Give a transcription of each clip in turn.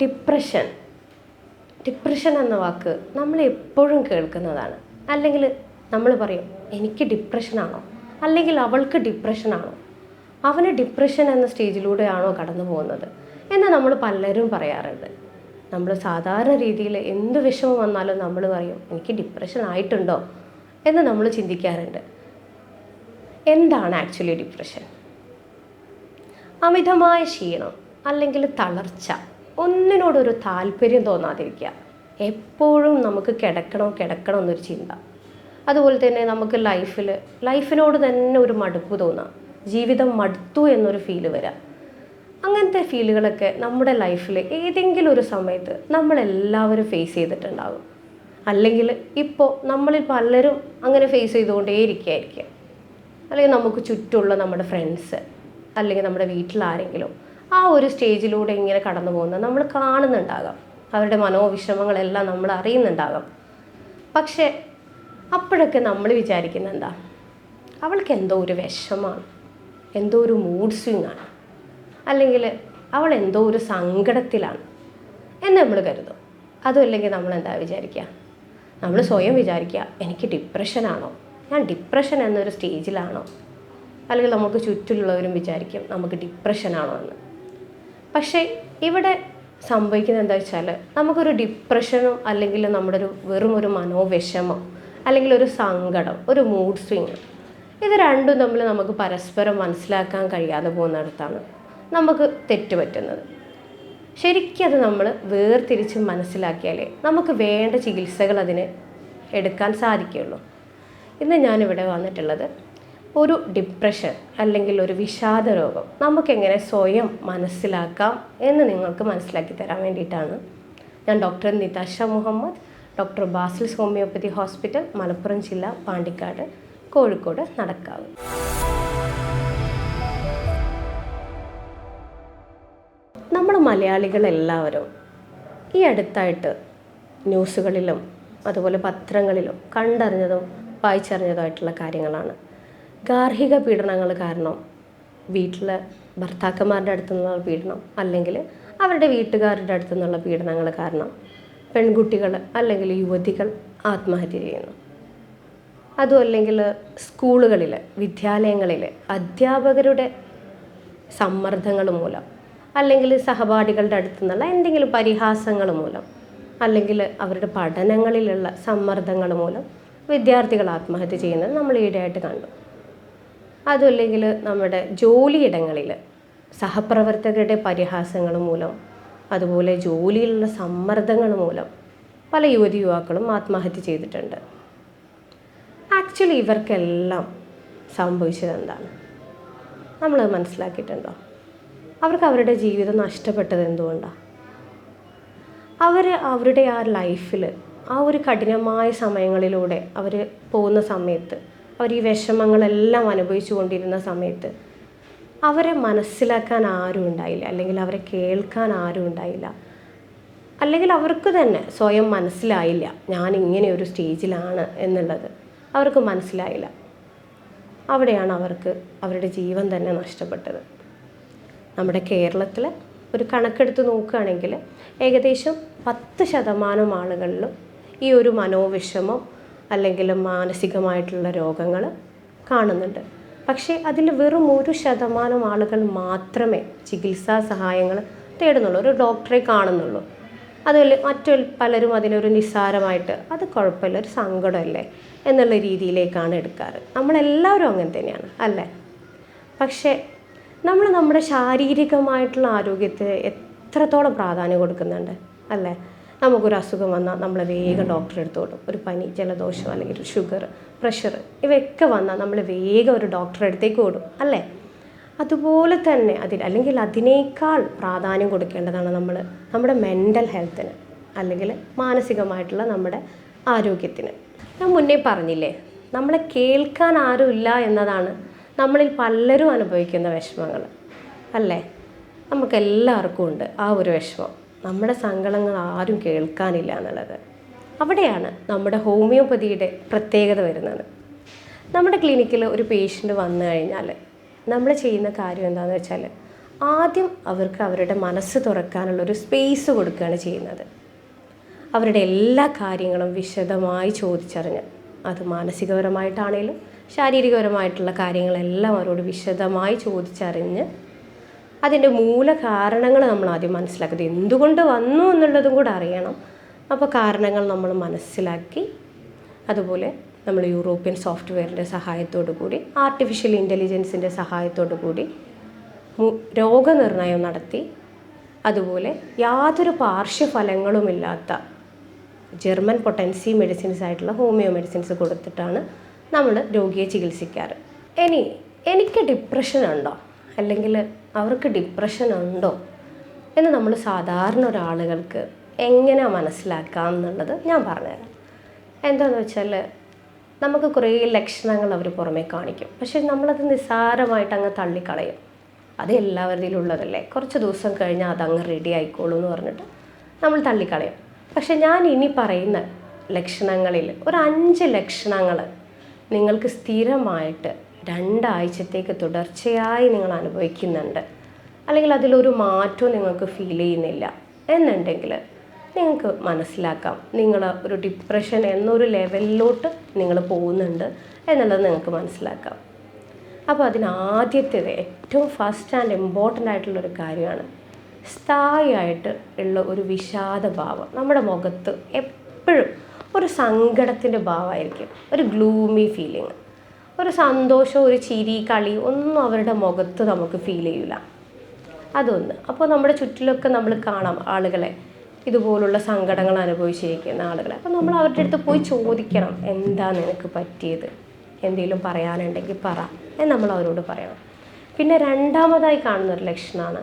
Depression. Depression എന്ന വാക്ക് നമ്മൾ എപ്പോഴും കേൾക്കുന്നതാണ്. അല്ലെങ്കിൽ നമ്മൾ പറയും എനിക്ക് ഡിപ്രഷനാണോ അല്ലെങ്കിൽ അവൾക്ക് ഡിപ്രഷനാണോ അവന് ഡിപ്രഷൻ എന്ന സ്റ്റേജിലൂടെയാണോ കടന്നു പോകുന്നത് എന്ന് നമ്മൾ പലരും പറയാറുണ്ട്. നമ്മൾ സാധാരണ രീതിയിൽ എന്ത് വിഷമം വന്നാലും നമ്മൾ പറയും എനിക്ക് ഡിപ്രഷൻ ആയിട്ടുണ്ടോ? എന്ന് നമ്മൾ ചിന്തിക്കാറുണ്ട്. എന്താണ് ആക്ച്വലി ഡിപ്രഷൻ? അമിതമായ ക്ഷീണം അല്ലെങ്കിൽ തളർച്ച. ഒന്നിനോടൊരു താല്പര്യം തോന്നാതിരിക്കുക. എപ്പോഴും നമുക്ക് കിടക്കണോ കിടക്കണം എന്നൊരു ചിന്ത. അതുപോലെ തന്നെ നമുക്ക് ലൈഫിൽ ലൈഫിനോട് തന്നെ ഒരു മടുപ്പ് തോന്നാം. ജീവിതം മടുത്തു എന്നൊരു ഫീൽ വരാം. അങ്ങനത്തെ ഫീലുകളൊക്കെ നമ്മുടെ ലൈഫിൽ ഏതെങ്കിലും ഒരു സമയത്ത് നമ്മളെല്ലാവരും ഫേസ് ചെയ്തിട്ടുണ്ടാകും. അല്ലെങ്കിൽ ഇപ്പോൾ നമ്മളിൽ പലരും അങ്ങനെ ഫേസ് ചെയ്തുകൊണ്ടേയിരിക്കുകയായിരിക്കും. അല്ലെങ്കിൽ നമുക്ക് ചുറ്റുമുള്ള നമ്മുടെ ഫ്രണ്ട്സ് അല്ലെങ്കിൽ നമ്മുടെ വീട്ടിൽ ആരെങ്കിലും ആ ഒരു സ്റ്റേജിലൂടെ ഇങ്ങനെ കടന്നു പോകുന്നത് നമ്മൾ കാണുന്നുണ്ടാകാം. അവരുടെ മനോവിഷമങ്ങളെല്ലാം നമ്മൾ അറിയുന്നുണ്ടാകാം. പക്ഷേ അപ്പോഴൊക്കെ നമ്മൾ വിചാരിക്കുന്ന എന്താ? അവൾക്ക് എന്തോ ഒരു വിഷമാണ് എന്തോ ഒരു മൂഡ് സ്വിങ് ആണ്. അല്ലെങ്കിൽ അവൾ എന്തോ ഒരു സങ്കടത്തിലാണ് എന്ന് നമ്മൾ കരുതും. അതുമല്ലെങ്കിൽ നമ്മൾ എന്താ വിചാരിക്കുക? നമ്മൾ സ്വയം വിചാരിക്കുക എനിക്ക് ഡിപ്രഷനാണോ ഞാൻ ഡിപ്രഷൻ എന്നൊരു സ്റ്റേജിലാണോ? അല്ലെങ്കിൽ നമുക്ക് ചുറ്റിലുള്ളവരും വിചാരിക്കും നമുക്ക് ഡിപ്രഷനാണോ എന്ന്. പക്ഷേ ഇവിടെ സംഭവിക്കുന്നത് എന്താ വെച്ചാൽ നമുക്കൊരു ഡിപ്രഷനോ അല്ലെങ്കിൽ നമ്മുടെ ഒരു വെറും ഒരു മനോവിഷമോ അല്ലെങ്കിൽ ഒരു സങ്കടം ഒരു മൂഡ് സ്വിങ് ഇത് രണ്ടും തമ്മിൽ നമുക്ക് പരസ്പരം മനസ്സിലാക്കാൻ കഴിയാതെ പോകുന്നിടത്താണ് നമുക്ക് തെറ്റ് പറ്റുന്നത് ശരിക്കും അത് നമ്മൾ വേർതിരിച്ച് മനസ്സിലാക്കിയാലേ നമുക്ക് വേണ്ട ചികിത്സകൾ അതിന് എടുക്കാൻ സാധിക്കുകയുള്ളൂ. ഇന്ന് ഞാനിവിടെ വന്നിട്ടുള്ളത് ഒരു ഡിപ്രഷൻ അല്ലെങ്കിൽ ഒരു വിഷാദ രോഗം നമുക്കെങ്ങനെ സ്വയം മനസ്സിലാക്കാം എന്ന് നിങ്ങൾക്ക് മനസ്സിലാക്കി തരാൻ വേണ്ടിയിട്ടാണ് ഞാൻ doctor Nitasha Muhammad doctor Basil's homoeopathy hospital Malappuram ജില്ല പാണ്ടിക്കാട് കോഴിക്കോട് നടക്കാവ്. നമ്മൾ മലയാളികളെല്ലാവരും ഈ അടുത്തായിട്ട് ന്യൂസുകളിലും അതുപോലെ പത്രങ്ങളിലും കണ്ടറിഞ്ഞതും വായിച്ചറിഞ്ഞതുമായിട്ടുള്ള കാര്യങ്ങളാണ്. ഗാർഹിക പീഡനങ്ങൾ കാരണം വീട്ടിൽ ഭർത്താക്കന്മാരുടെ അടുത്തു നിന്നുള്ള പീഡനം അല്ലെങ്കിൽ അവരുടെ വീട്ടുകാരുടെ അടുത്തു നിന്നുള്ള പീഡനങ്ങൾ കാരണം പെൺകുട്ടികൾ അല്ലെങ്കിൽ യുവതികൾ ആത്മഹത്യ ചെയ്യുന്നു. അതും അല്ലെങ്കിൽ സ്കൂളുകളിൽ വിദ്യാലയങ്ങളിൽ അധ്യാപകരുടെ സമ്മർദ്ദങ്ങൾ മൂലം അല്ലെങ്കിൽ സഹപാഠികളുടെ അടുത്തു നിന്നുള്ള എന്തെങ്കിലും പരിഹാസങ്ങൾ മൂലം അല്ലെങ്കിൽ അവരുടെ പഠനങ്ങളിലുള്ള സമ്മർദ്ദങ്ങൾ മൂലം വിദ്യാർത്ഥികൾ ആത്മഹത്യ ചെയ്യുന്നത് നമ്മൾ ഈയിടെയായിട്ട് കണ്ടു. അതുമല്ലെങ്കിൽ നമ്മുടെ ജോലിയിടങ്ങളിൽ സഹപ്രവർത്തകരുടെ പരിഹാസങ്ങൾ മൂലം അതുപോലെ ജോലിയിലുള്ള സമ്മർദ്ദങ്ങൾ മൂലം പല യുവതി യുവാക്കളും ആത്മഹത്യ ചെയ്തിട്ടുണ്ട്. ആക്ച്വലി ഇവർക്കെല്ലാം സംഭവിച്ചത് എന്താണ്? നമ്മൾ മനസ്സിലാക്കിയിട്ടുണ്ടോ? അവർക്ക് അവരുടെ ജീവിതം നഷ്ടപ്പെട്ടത് എന്തുകൊണ്ടാണ് അവർ അവരുടെ ആ ലൈഫിൽ ആ ഒരു കഠിനമായ സമയങ്ങളിലൂടെ അവർ പോകുന്ന സമയത്ത് അവർ ഈ വിഷമങ്ങളെല്ലാം അനുഭവിച്ചു കൊണ്ടിരുന്ന സമയത്ത് അവരെ മനസ്സിലാക്കാൻ ആരും ഉണ്ടായില്ല. അല്ലെങ്കിൽ അവരെ കേൾക്കാൻ ആരും ഉണ്ടായില്ല. അല്ലെങ്കിൽ അവർക്ക് തന്നെ സ്വയം മനസ്സിലായില്ല. ഞാൻ ഇങ്ങനെ ഒരു സ്റ്റേജിലാണ് എന്നുള്ളത് അവർക്ക് മനസ്സിലായില്ല. അവിടെയാണ് അവർക്ക് അവരുടെ ജീവൻ തന്നെ നഷ്ടപ്പെട്ടത്. നമ്മുടെ കേരളത്തിൽ ഒരു കണക്കെടുത്ത് നോക്കുകയാണെങ്കിൽ ഏകദേശം പത്ത് ശതമാനം ആളുകളിലും ഈ ഒരു മനോവിഷമം അല്ലെങ്കിൽ മാനസികമായിട്ടുള്ള രോഗങ്ങൾ കാണുന്നുണ്ട്. പക്ഷേ അതിൽ വെറും ഒരു ശതമാനം ആളുകൾ മാത്രമേ ചികിത്സാ സഹായങ്ങൾ തേടുന്നുള്ളൂ. ഒരു ഡോക്ടറെ കാണുന്നുള്ളൂ. അതുപോലെ മറ്റു പലരും അതിനൊരു നിസ്സാരമായിട്ട് അത് കുഴപ്പമില്ല ഒരു സങ്കടമല്ലേ എന്നുള്ള രീതിയിലേക്കാണ് എടുക്കാറ്. നമ്മളെല്ലാവരും അങ്ങനെ തന്നെയാണ് അല്ലേ? പക്ഷേ നമ്മൾ നമ്മുടെ ശാരീരികമായിട്ടുള്ള ആരോഗ്യത്തിന് എത്രത്തോളം പ്രാധാന്യം കൊടുക്കുന്നുണ്ട് അല്ലേ? നമുക്കൊരു അസുഖം വന്നാൽ നമ്മൾ വേഗം ഡോക്ടറെ അടുത്ത് ഒരു പനി ജലദോഷം അല്ലെങ്കിൽ ഷുഗർ പ്രഷർ ഇവയൊക്കെ വന്നാൽ നമ്മൾ വേഗം ഒരു ഡോക്ടറെ അടുത്തേക്ക് ഓടും. അല്ലേ? അതുപോലെ തന്നെ അതിൽ അല്ലെങ്കിൽ അതിനേക്കാൾ പ്രാധാന്യം കൊടുക്കേണ്ടതാണ് നമ്മൾ നമ്മുടെ മെന്റൽ ഹെൽത്തിന് അല്ലെങ്കിൽ മാനസികമായിട്ടുള്ള നമ്മുടെ ആരോഗ്യത്തിന്. ഞാൻ മുന്നേ പറഞ്ഞില്ലേ നമ്മളെ കേൾക്കാൻ ആരുമില്ല എന്നതാണ് നമ്മളിൽ പലരും അനുഭവിക്കുന്ന വിഷമങ്ങൾ. അല്ലേ? നമുക്കെല്ലാവർക്കും ഉണ്ട് ആ ഒരു വിഷമം. നമ്മുടെ സങ്കടങ്ങൾ ആരും കേൾക്കാനില്ല എന്നുള്ളത്. അവിടെയാണ് നമ്മുടെ ഹോമിയോപ്പതിയുടെ പ്രത്യേകത വരുന്നത്. നമ്മുടെ ക്ലിനിക്കിൽ ഒരു പേഷ്യന്റ് വന്നു കഴിഞ്ഞാൽ നമ്മൾ ചെയ്യുന്ന കാര്യം എന്താണെന്ന് വെച്ചാൽ ആദ്യം അവർക്ക് അവരുടെ മനസ്സ് തുറക്കാനുള്ള ഒരു സ്പേസ് കൊടുക്കുകയാണ് ചെയ്യുന്നത്. അവരുടെ എല്ലാ കാര്യങ്ങളും വിശദമായി ചോദിച്ചറിഞ്ഞ് അത് മാനസികപരമായിട്ടാണേലും ശാരീരികപരമായിട്ടുള്ള കാര്യങ്ങളെല്ലാം അവരോട് വിശദമായി ചോദിച്ചറിഞ്ഞ് അതിന്റെ മൂല കാരണങ്ങൾ നമ്മൾ ആദ്യം മനസ്സിലാക്കുന്നത്. എന്തുകൊണ്ട് വന്നു എന്നുള്ളതും കൂടെ അറിയണം. അപ്പോൾ കാരണങ്ങൾ നമ്മൾ മനസ്സിലാക്കി. അതുപോലെ നമ്മൾ യൂറോപ്യൻ സോഫ്റ്റ്വെയറിന്റെ സഹായത്തോടു കൂടി ആർട്ടിഫിഷ്യൽ ഇന്റലിജൻസിന്റെ സഹായത്തോടു കൂടി രോഗനിർണയം നടത്തി. അതുപോലെ യാതൊരു പാർശ്വഫലങ്ങളുമില്ലാത്ത ജർമ്മൻ പൊട്ടൻസി മെഡിസിൻസ് ആയിട്ടുള്ള ഹോമിയോ മെഡിസിൻസ് കൊടുത്തിട്ടാണ് നമ്മൾ രോഗിയെ ചികിത്സിക്കാറ്. ഇനി എനിക്ക് ഡിപ്രഷൻ ഉണ്ടോ അല്ലെങ്കിൽ അവർക്ക് ഡിപ്രഷൻ ഉണ്ടോ? എന്ന് നമ്മൾ സാധാരണ ഒരാളുകൾക്ക് എങ്ങനെ മനസ്സിലാക്കാം എന്നുള്ളത് ഞാൻ പറഞ്ഞുതരാം. എന്താണെന്ന് വെച്ചാൽ നമുക്ക് കുറേ ലക്ഷണങ്ങൾ അവർ പുറമേ കാണിക്കും. പക്ഷെ നമ്മളത് നിസ്സാരമായിട്ട് അങ്ങ് തള്ളിക്കളയും. അത് എല്ലാവരുടെയും ഉള്ളതല്ലേ കുറച്ച് ദിവസം കഴിഞ്ഞാൽ അതങ്ങ് റെഡി ആയിക്കോളൂ എന്ന് പറഞ്ഞിട്ട് നമ്മൾ തള്ളിക്കളയും. പക്ഷെ ഞാൻ ഇനി പറയുന്ന ലക്ഷണങ്ങളിൽ ഒരു അഞ്ച് ലക്ഷണങ്ങൾ നിങ്ങൾക്ക് സ്ഥിരമായിട്ട് രണ്ടാഴ്ചത്തേക്ക് തുടർച്ചയായി നിങ്ങൾ അനുഭവിക്കുന്നുണ്ട്. അല്ലെങ്കിൽ അതിലൊരു മാറ്റവും നിങ്ങൾക്ക് ഫീൽ ചെയ്യുന്നില്ല. എന്നുണ്ടെങ്കിൽ നിങ്ങൾക്ക് മനസ്സിലാക്കാം. നിങ്ങൾ ഒരു ഡിപ്രഷൻ എന്നൊരു ലെവലിലോട്ട് നിങ്ങൾ പോകുന്നുണ്ട് എന്നുള്ളത് നിങ്ങൾക്ക് മനസ്സിലാക്കാം. അപ്പോൾ അതിനാദ്യത്തേത് ഏറ്റവും ഫസ്റ്റ് ആൻഡ് ഇമ്പോർട്ടന്റ് ആയിട്ടുള്ളൊരു കാര്യമാണ്. സ്ഥായിയായിട്ട് ഉള്ള ഒരു വിഷാദഭാവം നമ്മുടെ മുഖത്ത് എപ്പോഴും ഒരു സങ്കടത്തിന്റെ ഭാവമായിരിക്കും. ഒരു ഗ്ലൂമി ഫീലിംഗ് ഒരു സന്തോഷം ഒരു ചിരി കളി ഒന്നും അവരുടെ മുഖത്ത് നമുക്ക് ഫീൽ ചെയ്യില്ല അതൊന്ന്. അപ്പോൾ നമ്മുടെ ചുറ്റിലൊക്കെ നമ്മൾ കാണാം ആളുകളെ. ഇതുപോലുള്ള സങ്കടങ്ങൾ അനുഭവിച്ചിരിക്കുന്ന ആളുകളെ. അപ്പോൾ നമ്മൾ അവരുടെ അടുത്ത് പോയി ചോദിക്കണം എന്താ നിനക്ക് പറ്റിയത്? എന്തെങ്കിലും പറയാനുണ്ടെങ്കിൽ പറ. എന്ന് നമ്മൾ അവരോട് പറയണം. പിന്നെ രണ്ടാമതായി കാണുന്ന ഒരു ലക്ഷണമാണ്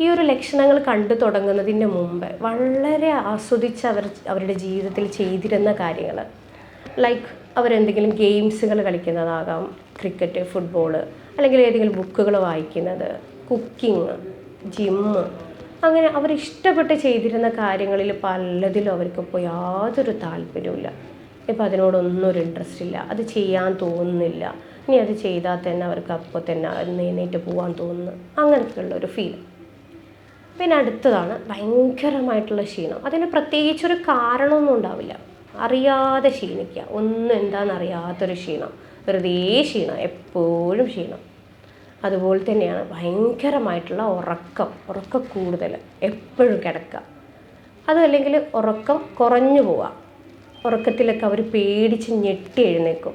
ഈ ഒരു ലക്ഷണങ്ങൾ കണ്ടു തുടങ്ങുന്നതിന് മുമ്പ് വളരെ ആസ്വദിച്ച് അവർ അവരുടെ ജീവിതത്തിൽ ചെയ്തിരുന്ന കാര്യങ്ങൾ. ലൈക്ക് അവരെന്തെങ്കിലും ഗെയിംസുകൾ കളിക്കുന്നതാകാം. ക്രിക്കറ്റ് ഫുട്ബോൾ അല്ലെങ്കിൽ ഏതെങ്കിലും ബുക്കുകൾ വായിക്കുന്നത് കുക്കിംഗ് ജിമ്മ് അങ്ങനെ അവരിഷ്ടപ്പെട്ട് ചെയ്തിരുന്ന കാര്യങ്ങളിൽ പലതിലും അവർക്ക് അവർക്കിപ്പോൾ യാതൊരു താല്പര്യമില്ല ഇപ്പോൾ അതിനോടൊന്നും ഒരു ഇൻട്രസ്റ്റ് ഇല്ല. അത് ചെയ്യാൻ തോന്നുന്നില്ല. ഇനി അത് ചെയ്താൽ തന്നെ അവർക്ക് അപ്പോൾ തന്നെ നേനേറ്റ് പോകാൻ തോന്നുന്നു. അങ്ങനത്തെയുള്ള ഒരു ഫീൽ പിന്നെ അടുത്തതാണ് ഭയങ്കരമായിട്ടുള്ള ക്ഷീണം. അതിന് പ്രത്യേകിച്ചൊരു കാരണമൊന്നും ഉണ്ടാവില്ല. അറിയാതെ ക്ഷീണിക്കുക. ഒന്നും എന്താണെന്ന് അറിയാത്തൊരു ക്ഷീണം. വെറുതെ ക്ഷീണം. എപ്പോഴും ക്ഷീണം. അതുപോലെ തന്നെയാണ് ഭയങ്കരമായിട്ടുള്ള ഉറക്കം. ഉറക്ക കൂടുതൽ. എപ്പോഴും കിടക്കുക. അതല്ലെങ്കിൽ ഉറക്കം കുറഞ്ഞു പോവുക. ഉറക്കത്തിലൊക്കെ അവർ പേടിച്ച് ഞെട്ടി എഴുന്നേക്കും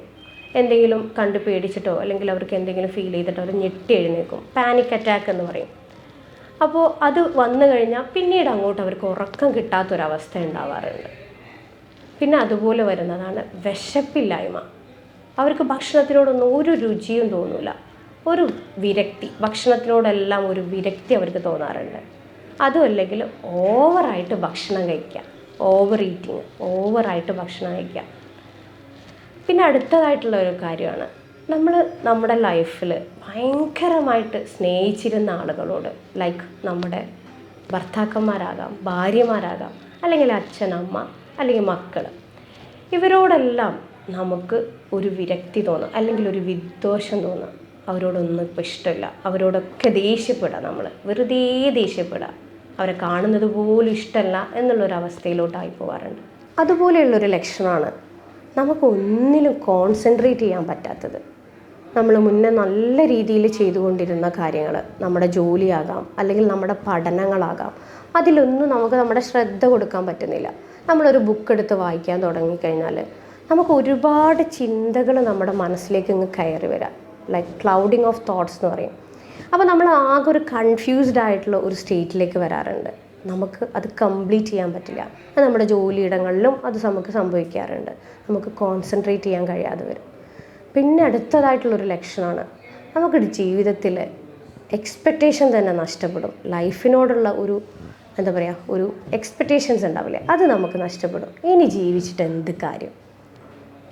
എന്തെങ്കിലും കണ്ട് പേടിച്ചിട്ടോ അല്ലെങ്കിൽ അവർക്ക് എന്തെങ്കിലും ഫീൽ ചെയ്തിട്ടോ അവർ ഞെട്ടി എഴുന്നേക്കും പാനിക് അറ്റാക്ക് എന്ന് പറയും. അപ്പോൾ അത് വന്നു കഴിഞ്ഞാൽ പിന്നീട് അങ്ങോട്ട് അവർക്ക് ഉറക്കം കിട്ടാത്തൊരവസ്ഥ ഉണ്ടാവാറുണ്ട്. പിന്നെ അതുപോലെ വരുന്നതാണ് വിശപ്പില്ലായ്മ. അവർക്ക് ഭക്ഷണത്തിനോടൊന്നും ഒരു രുചിയും തോന്നില്ല ഒരു വിരക്തി ഭക്ഷണത്തിനോടെല്ലാം ഒരു വിരക്തി അവർക്ക് തോന്നാറുണ്ട്. അതും അല്ലെങ്കിൽ ഓവറായിട്ട് ഭക്ഷണം കഴിക്കുക. ഓവർ ഈറ്റിങ് ഓവറായിട്ട് ഭക്ഷണം കഴിക്കുക. പിന്നെ അടുത്തതായിട്ടുള്ള ഒരു കാര്യമാണ്. നമ്മൾ നമ്മുടെ ലൈഫിൽ ഭയങ്കരമായിട്ട് സ്നേഹിച്ചിരുന്ന ആളുകളോട് ലൈക്ക് നമ്മുടെ ഭർത്താക്കന്മാരാകാം ഭാര്യമാരാകാം അല്ലെങ്കിൽ അച്ഛൻ അമ്മ അല്ലെങ്കിൽ മക്കൾ ഇവരോടെല്ലാം നമുക്ക് ഒരു വിരക്തി തോന്നാം അല്ലെങ്കിൽ ഒരു വിദ്വേഷം തോന്നാം. അവരോടൊന്നും ഇപ്പോൾ ഇഷ്ടമില്ല. അവരോടൊക്കെ ദേഷ്യപ്പെടാം നമ്മൾ. വെറുതെ ദേഷ്യപ്പെടാം അവരെ കാണുന്നത് പോലും ഇഷ്ടമല്ല എന്നുള്ളൊരവസ്ഥയിലോട്ടായി പോകാറുണ്ട് അതുപോലെയുള്ളൊരു ലക്ഷണമാണ് നമുക്ക് ഒന്നിലും കോൺസെൻട്രേറ്റ് ചെയ്യാൻ പറ്റാത്തത്. നമ്മൾ മുന്നേ നല്ല രീതിയിൽ ചെയ്തുകൊണ്ടിരുന്ന കാര്യങ്ങൾ നമ്മുടെ ജോലിയാകാം അല്ലെങ്കിൽ നമ്മുടെ പഠനങ്ങളാകാം അതിലൊന്നും നമുക്ക് നമ്മുടെ ശ്രദ്ധ കൊടുക്കാൻ പറ്റുന്നില്ല. നമ്മളൊരു ബുക്ക് എടുത്ത് വായിക്കാൻ തുടങ്ങിക്കഴിഞ്ഞാൽ നമുക്ക് ഒരുപാട് ചിന്തകൾ നമ്മുടെ മനസ്സിലേക്ക് ഇങ്ങ് കയറി വരാം. ലൈക്ക് ക്ലൗഡിങ് ഓഫ് തോട്ട്സ് എന്ന് പറയും. അപ്പോൾ നമ്മൾ ആകെ ഒരു കൺഫ്യൂസ്ഡ് ആയിട്ടുള്ള ഒരു സ്റ്റേറ്റിലേക്ക് വരാറുണ്ട്. നമുക്ക് അത് കംപ്ലീറ്റ് ചെയ്യാൻ പറ്റില്ല. അത് നമ്മുടെ ജോലിയിടങ്ങളിലും അത് നമുക്ക് സംഭവിക്കാറുണ്ട്. നമുക്ക് കോൺസെൻട്രേറ്റ് ചെയ്യാൻ കഴിയാതെ വരും. പിന്നെ അടുത്തതായിട്ടുള്ളൊരു ലക്ഷണമാണ് നമുക്കൊരു ജീവിതത്തിൽ എക്സ്പെക്റ്റേഷൻ തന്നെ നഷ്ടപ്പെടും. ലൈഫിനോടുള്ള ഒരു എന്താ പറയുക ഒരു എക്സ്പെക്റ്റേഷൻസ് ഉണ്ടാവില്ലേ? അത് നമുക്ക് നഷ്ടപ്പെടും. ഇനി ജീവിച്ചിട്ട് എന്ത് കാര്യം?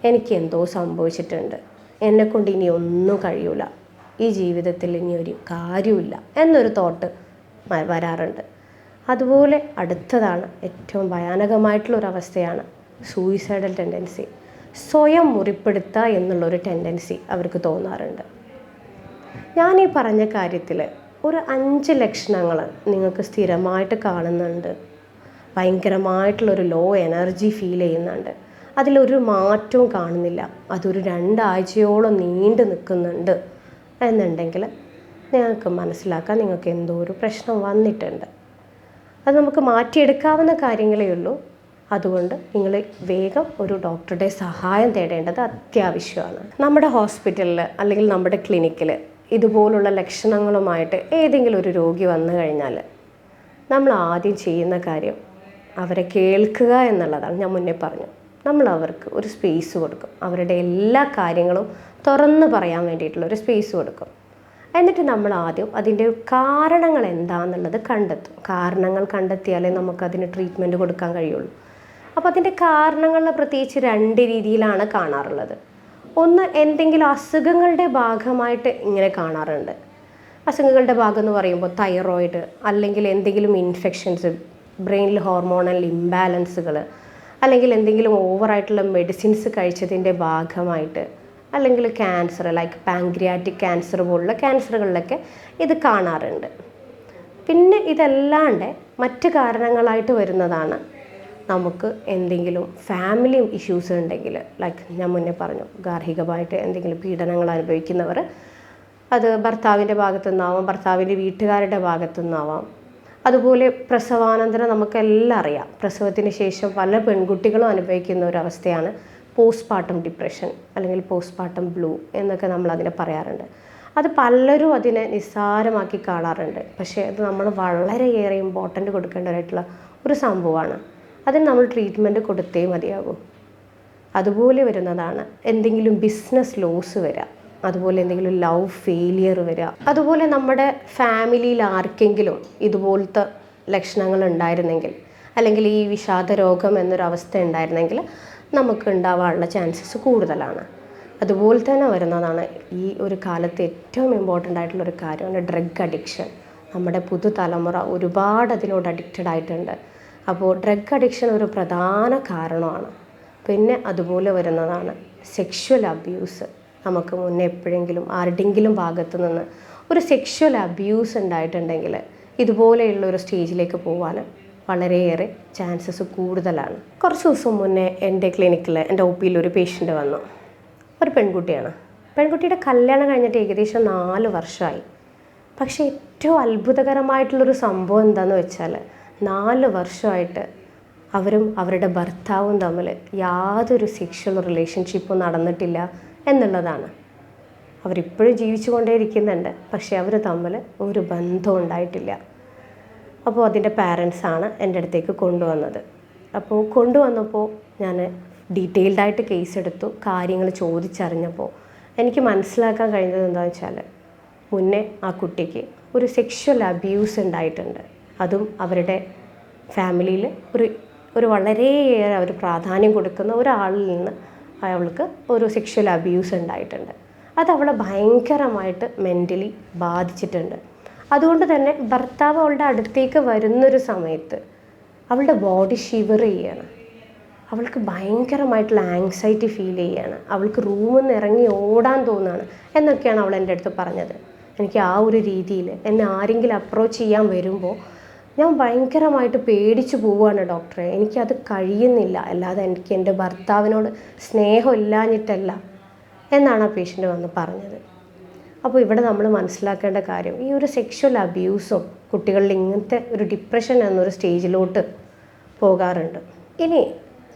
എനിക്ക് എന്തോ സംഭവിച്ചിട്ടുണ്ട്. എന്നെക്കൊണ്ട് ഇനി ഒന്നും കഴിയൂല. ഈ ജീവിതത്തിൽ ഇനി ഒരു കാര്യമില്ല എന്നൊരു തോട്ട് വരാറുണ്ട്. അതുപോലെ അടുത്തതാണ് ഏറ്റവും ഭയാനകമായിട്ടുള്ള ഒരു അവസ്ഥയാണ് സൂയിസൈഡൽ ടെൻഡൻസി സ്വയം മുറിപ്പെടുത്തുക എന്നുള്ളൊരു ടെൻഡൻസി അവർക്ക് തോന്നാറുണ്ട്. ഞാൻ ഈ പറഞ്ഞ കാര്യത്തിൽ ഒരു അഞ്ച് ലക്ഷണങ്ങൾ നിങ്ങൾക്ക് സ്ഥിരമായിട്ട് കാണുന്നുണ്ട്. ഭയങ്കരമായിട്ടുള്ളൊരു ലോ എനർജി ഫീൽ ചെയ്യുന്നുണ്ട്. അതിലൊരു മാറ്റവും കാണുന്നില്ല. അതൊരു രണ്ടാഴ്ചയോളം നീണ്ടു നിൽക്കുന്നുണ്ട് എന്നുണ്ടെങ്കിൽ നിങ്ങൾക്ക് മനസ്സിലാക്കാൻ നിങ്ങൾക്ക് എന്തോ ഒരു പ്രശ്നം വന്നിട്ടുണ്ട്. അത് നമുക്ക് മാറ്റിയെടുക്കാവുന്ന കാര്യങ്ങളേ ഉള്ളൂ. അതുകൊണ്ട് നിങ്ങൾ വേഗം ഒരു ഡോക്ടറുടെ സഹായം തേടേണ്ടത് അത്യാവശ്യമാണ്. നമ്മുടെ ഹോസ്പിറ്റലിൽ അല്ലെങ്കിൽ നമ്മുടെ ക്ലിനിക്കിൽ ഇതുപോലുള്ള ലക്ഷണങ്ങളുമായിട്ട് ഏതെങ്കിലും ഒരു രോഗി വന്നു കഴിഞ്ഞാൽ നമ്മൾ ആദ്യം ചെയ്യുന്ന കാര്യം അവരെ കേൾക്കുക എന്നുള്ളതാണ്. ഞാൻ മുന്നേ പറഞ്ഞു നമ്മൾ അവർക്ക് ഒരു സ്പേസ് കൊടുക്കും. അവരുടെ എല്ലാ കാര്യങ്ങളും തുറന്ന് പറയാൻ വേണ്ടിയിട്ടുള്ള ഒരു സ്പേസ് കൊടുക്കും. എന്നിട്ട് നമ്മൾ ആദ്യം അതിന്റെ കാരണങ്ങൾ എന്താണെന്നുള്ളത് കണ്ടെത്തും. കാരണങ്ങൾ കണ്ടെത്തിയാലേ നമുക്കതിന് ട്രീറ്റ്മെന്റ് കൊടുക്കാൻ കഴിയുള്ളൂ. അപ്പോൾ അതിന്റെ കാരണങ്ങൾ പ്രത്യേകിച്ച് രണ്ട് രീതിയിലാണ് കാണാറുള്ളത്. ഒന്ന് എന്തെങ്കിലും അസുഖങ്ങളുടെ ഭാഗമായിട്ട് ഇങ്ങനെ കാണാറുണ്ട്. അസുഖങ്ങളുടെ ഭാഗം എന്ന് പറയുമ്പോൾ തൈറോയിഡ് അല്ലെങ്കിൽ എന്തെങ്കിലും ഇൻഫെക്ഷൻസ് ബ്രെയിനിൽ ഹോർമോണൽ ഇംബാലൻസുകൾ അല്ലെങ്കിൽ എന്തെങ്കിലും ഓവറായിട്ടുള്ള മെഡിസിൻസ് കഴിച്ചതിന്റെ ഭാഗമായിട്ട് അല്ലെങ്കിൽ ക്യാൻസർ ലൈക്ക് പാങ്ക്രിയാറ്റിക് ക്യാൻസർ പോലുള്ള ക്യാൻസറുകളിലൊക്കെ ഇത് കാണാറുണ്ട്. പിന്നെ ഇതല്ലാണ്ട് മറ്റ് കാരണങ്ങളായിട്ട് വരുന്നതാണ് നമുക്ക് എന്തെങ്കിലും ഫാമിലി ഇഷ്യൂസ് ഉണ്ടെങ്കിൽ ലൈക്ക് ഞാൻ മുന്നേ പറഞ്ഞു ഗാർഹികമായിട്ട് എന്തെങ്കിലും പീഡനങ്ങൾ അനുഭവിക്കുന്നവർ അത് ഭർത്താവിന്റെ ഭാഗത്തു നിന്നാവാം ഭർത്താവിന്റെ വീട്ടുകാരുടെ ഭാഗത്തു നിന്നാവാം അതുപോലെ പ്രസവാനന്തരം നമുക്കെല്ലാം അറിയാം. പ്രസവത്തിന് ശേഷം പല പെൺകുട്ടികളും അനുഭവിക്കുന്ന ഒരു അവസ്ഥയാണ് പോസ്റ്റ്പാർട്ടം ഡിപ്രഷൻ അല്ലെങ്കിൽ പോസ്റ്റ്പാർട്ടം ബ്ലൂ എന്നൊക്കെ നമ്മൾ അതിനെ പറയാറുണ്ട്. അത് പലരും അതിനെ നിസ്സാരമാക്കി കാണാറുണ്ട്. പക്ഷേ അത് നമ്മൾ വളരെയേറെ ഇമ്പോർട്ടന്റ് കൊടുക്കേണ്ടതായിട്ടുള്ള ഒരു സംഭവമാണ്. അതിന് നമ്മൾ ട്രീറ്റ്മെന്റ് കൊടുത്തേ മതിയാകൂ അതുപോലെ വരുന്നതാണ് എന്തെങ്കിലും ബിസിനസ് ലോസ് വരാം അതുപോലെ എന്തെങ്കിലും ലവ് ഫെയിലിയർ വരിക അതുപോലെ നമ്മുടെ ഫാമിലിയിൽ ആർക്കെങ്കിലും ഇതുപോലത്തെ ലക്ഷണങ്ങൾ ഉണ്ടായിരുന്നെങ്കിൽ അല്ലെങ്കിൽ ഈ വിഷാദ രോഗം എന്നൊരവസ്ഥ ഉണ്ടായിരുന്നെങ്കിൽ നമുക്ക് ഉണ്ടാവാനുള്ള ചാൻസസ് കൂടുതലാണ്. അതുപോലെ തന്നെ വരുന്നതാണ് ഈ ഒരു കാലത്ത് ഏറ്റവും ഇമ്പോർട്ടന്റ് ആയിട്ടുള്ള ഒരു കാര്യമാണ് ഡ്രഗ് അഡിക്ഷൻ നമ്മുടെ പുതുതലമുറ ഒരുപാട് അതിനോട് അഡിക്റ്റഡ് ആയിട്ടുണ്ട്. അപ്പോൾ ഡ്രഗ് അഡിക്ഷൻ ഒരു പ്രധാന കാരണമാണ്. പിന്നെ അതുപോലെ വരുന്നതാണ് സെക്ഷൽ അബ്യൂസ് നമുക്ക് മുന്നേ എപ്പോഴെങ്കിലും ആരുടെങ്കിലും ഭാഗത്തു നിന്ന് ഒരു സെക്ഷൽ അബ്യൂസ് ഉണ്ടായിട്ടുണ്ടെങ്കിൽ ഇതുപോലെയുള്ള ഒരു സ്റ്റേജിലേക്ക് പോകാൻ വളരെയേറെ ചാൻസസ് കൂടുതലാണ്. കുറച്ച് ദിവസം മുന്നേ എന്റെ ക്ലിനിക്കിൽ എന്റെ ഒ പിയിൽ ഒരു പേഷ്യന്റ് വന്നു. ഒരു പെൺകുട്ടിയാണ്. പെൺകുട്ടിയുടെ കല്യാണം കഴിഞ്ഞിട്ട് ഏകദേശം നാല് വർഷമായി. പക്ഷേ ഏറ്റവും അത്ഭുതകരമായിട്ടുള്ളൊരു സംഭവം എന്താണെന്ന് വെച്ചാൽ നാല് വർഷമായിട്ട് അവരും അവരുടെ ഭർത്താവും തമ്മിൽ യാതൊരു സെക്ഷൽ റിലേഷൻഷിപ്പും നടന്നിട്ടില്ല എന്നുള്ളതാണ്. അവരിപ്പോഴും ജീവിച്ചു കൊണ്ടേയിരിക്കുന്നുണ്ട് പക്ഷേ അവർ തമ്മിൽ ഒരു ബന്ധവും ഉണ്ടായിട്ടില്ല. അപ്പോൾ അതിന്റെ പാരൻസാണ് എന്റെ അടുത്തേക്ക് കൊണ്ടുവന്നത്. അപ്പോൾ കൊണ്ടുവന്നപ്പോൾ ഞാൻ ഡീറ്റെയിൽഡായിട്ട് കേസ് എടുത്തു കാര്യങ്ങൾ ചോദിച്ചറിഞ്ഞപ്പോൾ എനിക്ക് മനസ്സിലാക്കാൻ കഴിഞ്ഞത് എന്താണെന്ന് വെച്ചാൽ മുന്നേ ആ കുട്ടിക്ക് ഒരു സെക്ഷൽ അബ്യൂസ് ഉണ്ടായിട്ടുണ്ട്. അതും അവരുടെ ഫാമിലിയിൽ ഒരു ഒരു വളരെയേറെ അവർ പ്രാധാന്യം കൊടുക്കുന്ന ഒരാളിൽ നിന്ന് അവൾക്ക് ഒരു സെക്ഷൽ അബ്യൂസ് ഉണ്ടായിട്ടുണ്ട്. അത് അവളെ ഭയങ്കരമായിട്ട് മെന്റലി ബാധിച്ചിട്ടുണ്ട്. അതുകൊണ്ട് തന്നെ ഭർത്താവ് അവളുടെ അടുത്തേക്ക് വരുന്നൊരു സമയത്ത് അവളുടെ ബോഡി ഷിവർ ചെയ്യാണ്. അവൾക്ക് ഭയങ്കരമായിട്ടുള്ള ആങ്സൈറ്റി ഫീൽ ചെയ്യാണ്. അവൾക്ക് റൂമിൽ നിന്ന് ഇറങ്ങി ഓടാൻ തോന്നുകയാണ് എന്നൊക്കെയാണ് അവൾ എന്റെ അടുത്ത് പറഞ്ഞത്. എനിക്ക് ആ ഒരു രീതിയിൽ എന്നെ ആരെങ്കിലും അപ്രോച്ച് ചെയ്യാൻ വരുമ്പോൾ ഞാൻ ഭയങ്കരമായിട്ട് പേടിച്ചു പോവുകയാണ് ഡോക്ടറെ. എനിക്കത് കഴിയുന്നില്ല. അല്ലാതെ എനിക്ക് എന്റെ ഭർത്താവിനോട് സ്നേഹം ഇല്ലാഞ്ഞിട്ടല്ല എന്നാണ് ആ പേഷ്യന്റ് വന്ന് പറഞ്ഞത്. അപ്പോൾ ഇവിടെ നമ്മൾ മനസ്സിലാക്കേണ്ട കാര്യം ഈ ഒരു സെക്ഷൽ അബ്യൂസും കുട്ടികളിൽ ഇങ്ങനത്തെ ഒരു ഡിപ്രഷൻ എന്നൊരു സ്റ്റേജിലോട്ട് പോകാറുണ്ട്. ഇനി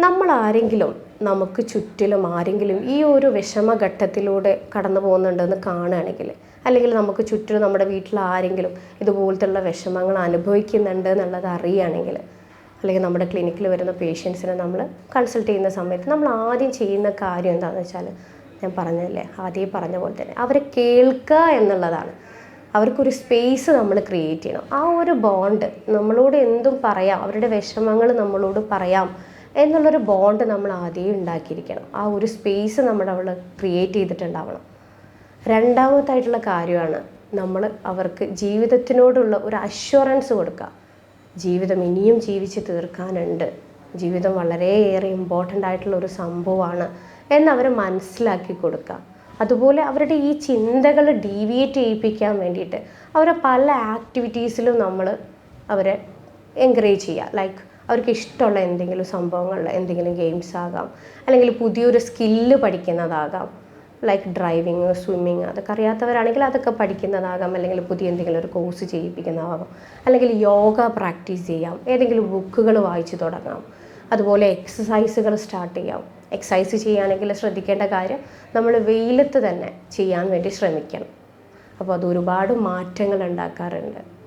നമ്മൾ ആരെങ്കിലും നമുക്ക് ചുറ്റിലും ആരെങ്കിലും ഈ ഒരു വിഷമഘട്ടത്തിലൂടെ കടന്നു പോകുന്നുണ്ടെന്ന് കാണുകയാണെങ്കിൽ അല്ലെങ്കിൽ നമുക്ക് ചുറ്റിലും നമ്മുടെ വീട്ടിൽ ആരെങ്കിലും ഇതുപോലത്തുള്ള വിഷമങ്ങൾ അനുഭവിക്കുന്നുണ്ട് എന്നുള്ളത് അറിയുകയാണെങ്കിൽ അല്ലെങ്കിൽ നമ്മുടെ ക്ലിനിക്കിൽ വരുന്ന പേഷ്യൻസിനെ നമ്മൾ കൺസൾട്ട് ചെയ്യുന്ന സമയത്ത് നമ്മൾ ആദ്യം ചെയ്യുന്ന കാര്യം എന്താണെന്ന് വെച്ചാൽ ഞാൻ പറഞ്ഞല്ലേ ആദ്യം പറഞ്ഞ പോലെ തന്നെ അവരെ കേൾക്കുക എന്നുള്ളതാണ്. അവർക്കൊരു സ്പേസ് നമ്മൾ ക്രിയേറ്റ് ചെയ്യണം. ആ ഒരു ബോണ്ട് നമ്മളോട് എന്തും പറയാം അവരുടെ വിഷമങ്ങൾ നമ്മളോട് പറയാം എന്നുള്ളൊരു ബോണ്ട് നമ്മൾ ആദ്യം ഉണ്ടാക്കിയിരിക്കണം. ആ ഒരു സ്പേസ് നമ്മൾ അവിടെ ക്രിയേറ്റ് ചെയ്തിട്ടുണ്ടാവണം. രണ്ടാമത്തായിട്ടുള്ള കാര്യമാണ് നമ്മൾ അവർക്ക് ജീവിതത്തിനോടുള്ള ഒരു അഷ്വറൻസ് കൊടുക്കുക. ജീവിതം ഇനിയും ജീവിച്ച് തീർക്കാനുണ്ട്. ജീവിതം വളരെയേറെ ഇമ്പോർട്ടന്റ് ആയിട്ടുള്ള ഒരു സംഭവമാണ് എന്നവർ മനസ്സിലാക്കി കൊടുക്കുക. അതുപോലെ അവരുടെ ഈ ചിന്തകൾ ഡീവിയേറ്റ് ചെയ്യിപ്പിക്കാൻ വേണ്ടിയിട്ട് അവരെ പല ആക്ടിവിറ്റീസിലും നമ്മൾ അവരെ എൻകറേജ് ചെയ്യുക. ലൈക്ക് അവർക്ക് ഇഷ്ടമുള്ള എന്തെങ്കിലും സംഭവങ്ങൾ എന്തെങ്കിലും ഗെയിംസ് ആകാം. അല്ലെങ്കിൽ പുതിയൊരു സ്കില്ല് പഠിക്കുന്നതാകാം. ലൈക്ക് ഡ്രൈവിങ് സ്വിമ്മിങ് അതൊക്കെ അറിയാത്തവരാണെങ്കിൽ അതൊക്കെ പഠിക്കുന്നതാകാം. അല്ലെങ്കിൽ പുതിയ എന്തെങ്കിലും ഒരു കോഴ്സ് ചെയ്യിപ്പിക്കുന്നതാകാം. അല്ലെങ്കിൽ യോഗ പ്രാക്ടീസ് ചെയ്യാം. ഏതെങ്കിലും ബുക്കുകൾ വായിച്ചു തുടങ്ങാം. അതുപോലെ എക്സസൈസുകൾ സ്റ്റാർട്ട് ചെയ്യാം. എക്സസൈസ് ചെയ്യുകയാണെങ്കിൽ ശ്രദ്ധിക്കേണ്ട കാര്യം നമ്മൾ വെയിലത്ത് തന്നെ ചെയ്യാൻ വേണ്ടി ശ്രമിക്കണം. അപ്പോൾ അത് ഒരുപാട് മാറ്റങ്ങൾ ഉണ്ടാക്കാറുണ്ട്.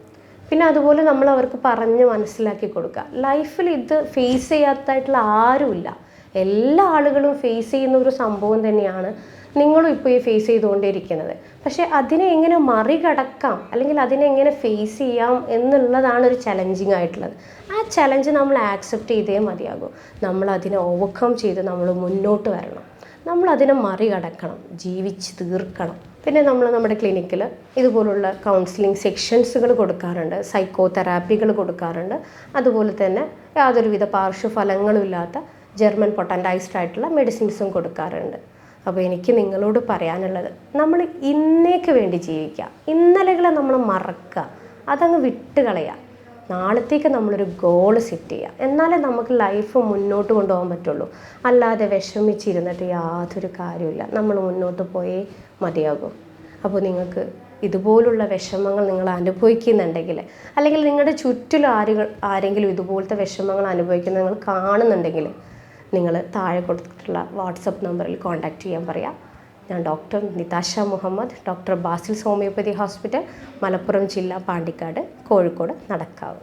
പിന്നെ അതുപോലെ നമ്മൾ അവർക്ക് പറഞ്ഞ് മനസ്സിലാക്കി കൊടുക്കുക. ലൈഫിൽ ഇത് ഫേസ് ചെയ്യാത്തതായിട്ടുള്ള ആരുമില്ല. എല്ലാ ആളുകളും ഫേസ് ചെയ്യുന്ന ഒരു സംഭവം തന്നെയാണ് നിങ്ങളും ഇപ്പോൾ ഈ ഫേസ് ചെയ്തുകൊണ്ടിരിക്കുന്നത് പക്ഷേ അതിനെ എങ്ങനെ മറികടക്കാം? അല്ലെങ്കിൽ അതിനെ എങ്ങനെ ഫേസ് ചെയ്യാം എന്നുള്ളതാണ് ഒരു ചലഞ്ചിങ് ആയിട്ടുള്ളത്. ആ ചലഞ്ച് നമ്മൾ ആക്സെപ്റ്റ് ചെയ്തേ മതിയാകും. നമ്മൾ അതിനെ ഓവർകം ചെയ്ത് നമ്മൾ മുന്നോട്ട് വരണം. നമ്മൾ അതിനെ മറികടക്കണം. ജീവിച്ച് തീർക്കണം. പിന്നെ നമ്മൾ നമ്മുടെ ക്ലിനിക്കിൽ ഇതുപോലുള്ള കൗൺസിലിംഗ് സെക്ഷൻസുകൾ കൊടുക്കാറുണ്ട് സൈക്കോ തെറാപ്പികൾ കൊടുക്കാറുണ്ട്. അതുപോലെ തന്നെ യാതൊരുവിധ പാർശ്വഫലങ്ങളും ഇല്ലാത്ത ജർമ്മൻ പൊട്ടന്റൈസ്ഡ് ആയിട്ടുള്ള മെഡിസിൻസും കൊടുക്കാറുണ്ട്. അപ്പോൾ എനിക്ക് നിങ്ങളോട് പറയാനുള്ളത് നമ്മൾ ഇന്നേക്ക് വേണ്ടി ജീവിക്കുക. ഇന്നലകളെ നമ്മൾ മറക്കുക. അതങ്ങ് വിട്ടുകളയുക. നാളത്തേക്ക് നമ്മളൊരു ഗോൾ സെറ്റ് ചെയ്യുക എന്നാലേ നമുക്ക് ലൈഫ് മുന്നോട്ട് കൊണ്ടുപോകാൻ പറ്റുള്ളൂ. അല്ലാതെ വിഷമിച്ചിരുന്നിട്ട് യാതൊരു കാര്യമില്ല നമ്മൾ മുന്നോട്ട് പോയേ മതിയാകും. അപ്പോൾ നിങ്ങൾക്ക് ഇതുപോലുള്ള വിഷമങ്ങൾ നിങ്ങൾ അനുഭവിക്കുന്നുണ്ടെങ്കിൽ അല്ലെങ്കിൽ നിങ്ങളുടെ ചുറ്റിലും ആരുകൾ ആരെങ്കിലും ഇതുപോലത്തെ വിഷമങ്ങൾ അനുഭവിക്കുന്ന നിങ്ങൾ കാണുന്നുണ്ടെങ്കിൽ നിങ്ങൾ താഴെ കൊടുത്തിട്ടുള്ള വാട്സപ്പ് നമ്പറിൽ കോൺടാക്റ്റ് ചെയ്യാൻ പറയാം. ഞാൻ doctor Nitasha Muhammad doctor Basil's homoeopathy hospital Malappuram ജില്ല പാണ്ടിക്കാട് കോഴിക്കോട് നടക്കാവ്.